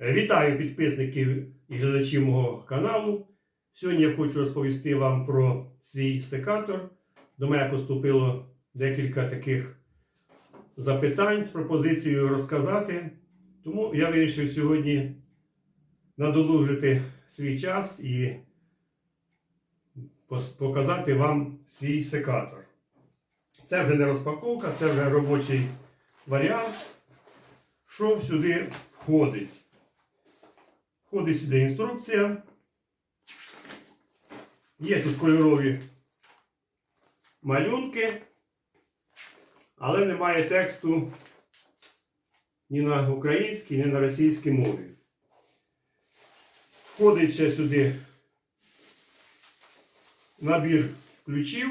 Вітаю підписників і глядачів мого каналу. Сьогодні я хочу розповісти вам про свій секатор. До мене поступило декілька таких запитань з пропозицією розказати. Тому я вирішив сьогодні надолужити свій час і показати вам свій секатор. Це вже не розпаковка, це вже робочий варіант. Що сюди входить? Входить сюди інструкція. Є тут кольорові малюнки, але немає тексту ні на українській, ні на російській мові. Входить ще сюди набір ключів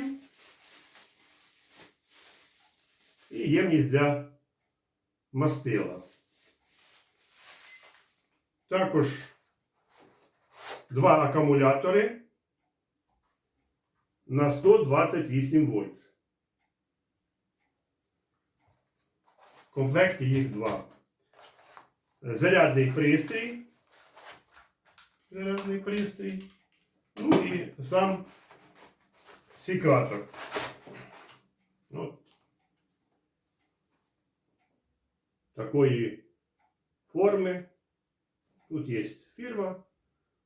і ємність для мастила. Також два акумулятори на 128 вольт. В комплекті їх два. Зарядний пристрій. Зарядний пристрій. Ну і сам секатор. От. Такої форми. Тут є фірма.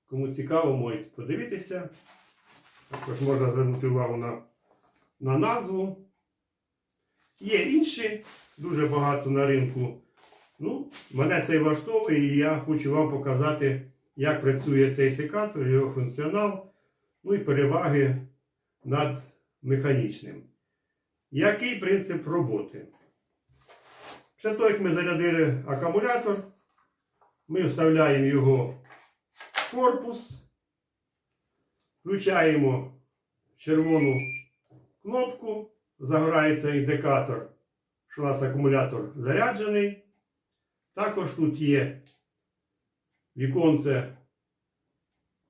Кому цікаво, можуть подивитися. Також можна звернути увагу на, на назву. Є інші, дуже багато на ринку. Ну, мене це влаштовує і я хочу вам показати, як працює цей секатор, його функціонал, ну і переваги над механічним. Який принцип роботи? Після того, як ми зарядили акумулятор, ми вставляємо його в корпус, включаємо червону кнопку, загорається індикатор, що у нас акумулятор заряджений. Також тут є віконце,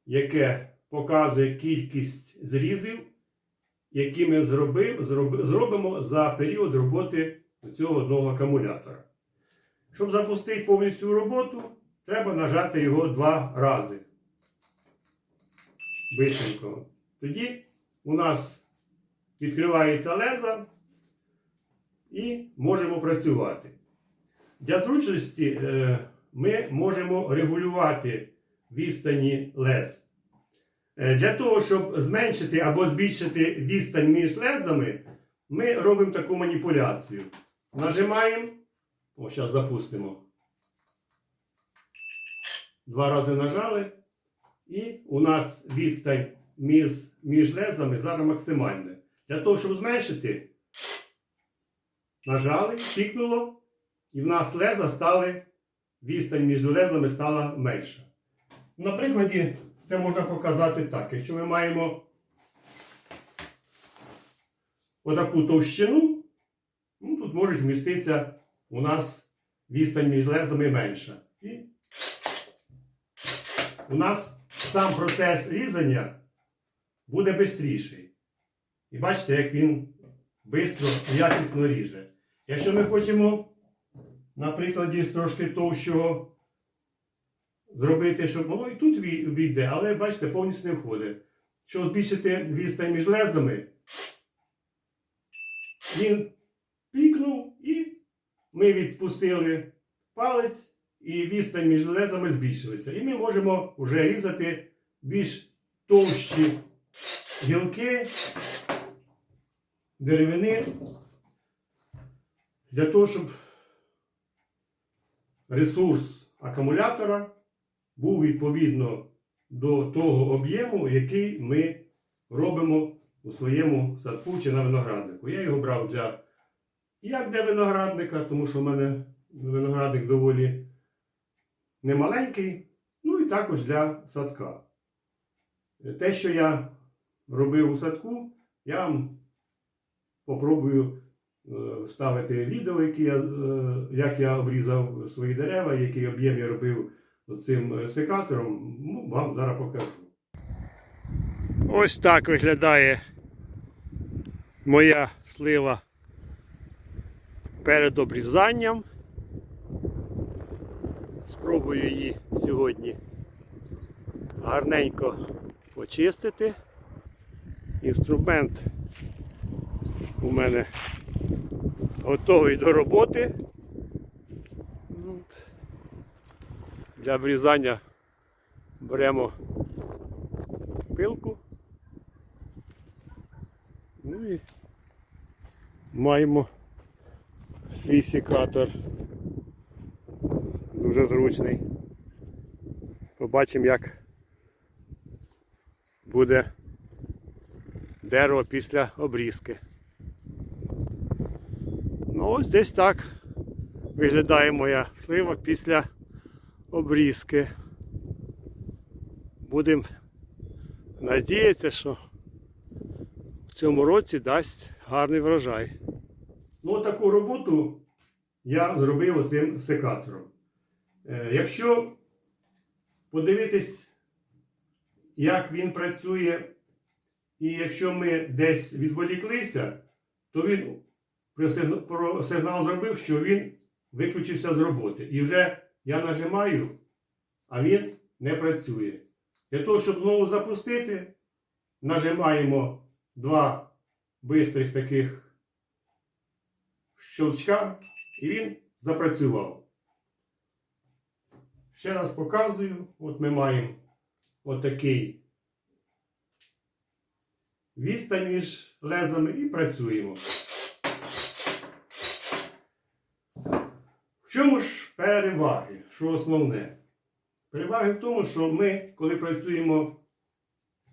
яке показує кількість зрізів, які ми зробимо, зроби- зробимо за період роботи цього одного акумулятора. Щоб запустити повністю роботу, треба нажати його два рази. Бисенько. Тоді у нас відкривається леза і можемо працювати. Для зручності е, ми можемо регулювати відстані лез. Е, Для того, щоб зменшити або збільшити відстань між лезами, ми робимо таку маніпуляцію. Нажимаємо. О, зараз запустимо. Два рази нажали. І у нас відстань між, між лезами зараз максимальна. Для того, щоб зменшити, нажали, пікнуло, і в нас леза стали, відстань між лезами стала менша. На прикладі це можна показати так. Якщо ми маємо отаку товщину, ну, тут може вміститися у нас відстань між лезами менша. І у нас сам процес різання буде швидший. І бачите, як він швидко і якісно ріже. Якщо ми хочемо, на прикладі з трошки товщого зробити, щоб воно і тут війде, але бачите, повністю не входить. Щоб збільшити відстань між лезами, він пікнув і ми відпустили палець і відстань між лезами збільшилася. І ми можемо вже різати більш товщі гілки деревини для того, щоб ресурс акумулятора був відповідно до того об'єму, який ми робимо у своєму садку чи на винограднику. Я його брав для як для виноградника, тому що в мене виноградник доволі немаленький, ну і також для садка. Те, що я робив у садку, я вам попробую е, вставити відео, які я, е, як я обрізав свої дерева, який об'єм я робив цим е, секатором, ну, вам зараз покажу. Ось так виглядає моя слива перед обрізанням. Спробую її сьогодні гарненько почистити. Інструмент у мене готовий до роботи. Ну, Для врізання беремо пилку. Ну і маємо свій секатор. Дуже зручний. Побачимо, як буде дерево після обрізки. Ну ось десь так виглядає моя слива після обрізки. Будемо надіятися, що в цьому році дасть гарний врожай. Ну, таку роботу я зробив оцим секатором. Е, Якщо подивитись, як він працює, і якщо ми десь відволіклися, то він про сигнал зробив, що він виключився з роботи. І вже я нажимаю, а він не працює. Для того, щоб знову запустити, нажимаємо два бистрих таких щелчка, і він запрацював. Ще раз показую. От ми маємо отакий відстань між лезами і працюємо. В чому ж переваги? Що основне? Переваги в тому, що ми, коли працюємо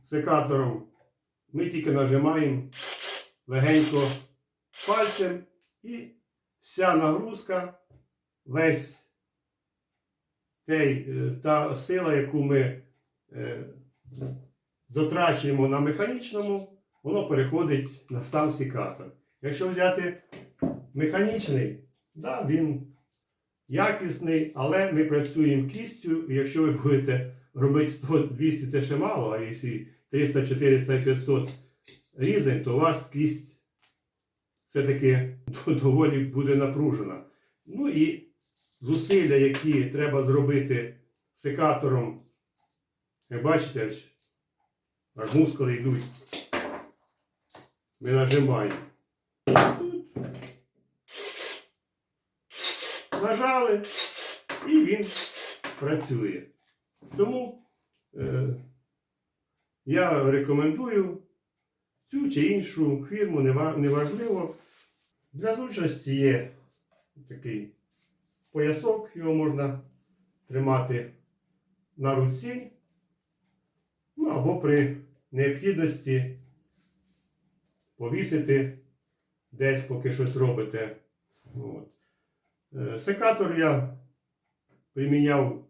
секатором, ми тільки нажимаємо легенько пальцем і вся нагрузка, весь той, е, та сила, яку ми е, затрачуємо на механічному, воно переходить на сам секатор. Якщо взяти механічний, да, він якісний, але ми працюємо кістю, і якщо ви будете робити 100-200, це ще мало, а якщо 300, 400, 500 різень, то у вас кість все-таки доволі буде напружена. Ну і зусилля, які треба зробити секатором, як бачите, аж- мускули йдуть. Ми нажимаємо. Нажали, і він працює. Тому е, я рекомендую цю чи іншу фірму, нева- неважливо. Для зручності є такий поясок, його можна тримати на руці, ну або при необхідності повісити десь, поки щось робите. От. Е, Секатор я приміняв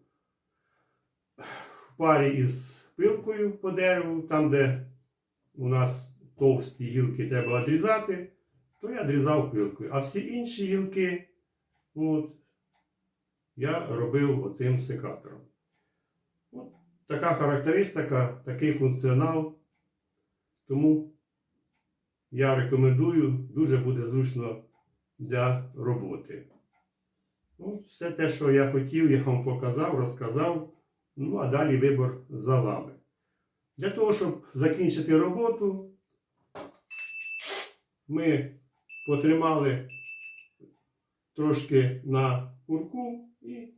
в парі із пилкою по дереву, там, де у нас товсті гілки треба відрізати, то я відрізав пилкою. А всі інші гілки от, я робив оцим секатором. От така характеристика, такий функціонал. Тому я рекомендую, дуже буде зручно для роботи. Ну, все те, що я хотів, я вам показав, розказав. Ну, а далі вибор за вами. Для того, щоб закінчити роботу, ми потримали трошки на курку і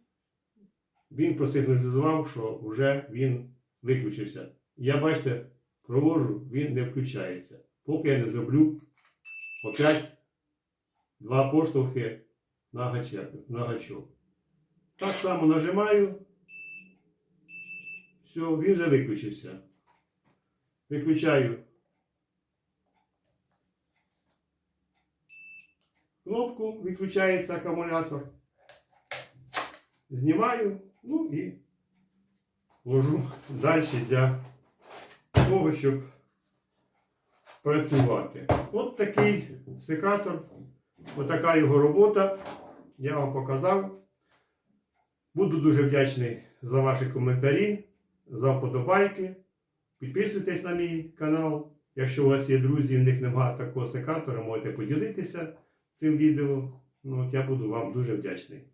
він просигналізував, що вже він виключився. Я, бачите, провожу, він не включається. Поки я не зроблю опять два поштовхи на гачок. Так само нажимаю. Все, він вже виключився. Виключаю кнопку, виключається акумулятор. Знімаю, ну і ложу далі для того, щоб працювати. От такий секатор, отака його робота. Я вам показав. Буду дуже вдячний за ваші коментарі, за вподобайки. Підписуйтесь на мій канал. Якщо у вас є друзі, в них немає такого секатора, можете поділитися цим відео. Ну, от я буду вам дуже вдячний.